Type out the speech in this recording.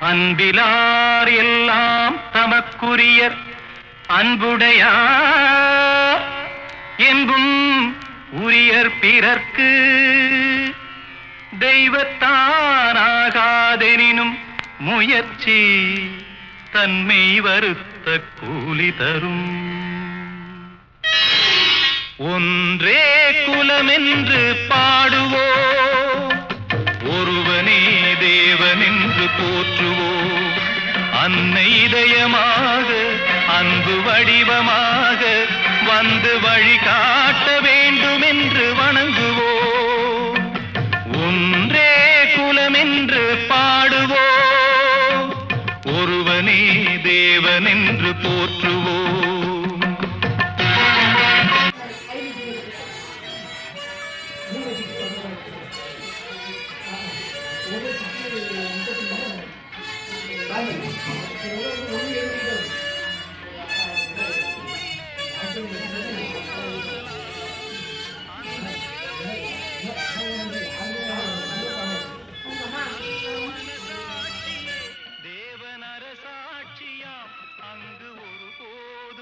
அன்பிலார் எல்லாம் தமக்குரியர் அன்புடையார் என்பும் உரியர் பிறர்க்கு. தெய்வத்தானாகாதெனினும் முயற்சி தன்மை வருத்த கூலி தரும். ஒன்றே குலமென்று பாடுவோம். நின்று போற்றுவோம். அன்னை இதயமாக அன்பு வடிவமாக வந்து வழிகாட்ட வேண்டும் என்று வணங்குவோம். ஒன்றே குலமென்று பாடுவோம். ஒருவனே தேவனென்று போற்றுவோம். two minutes.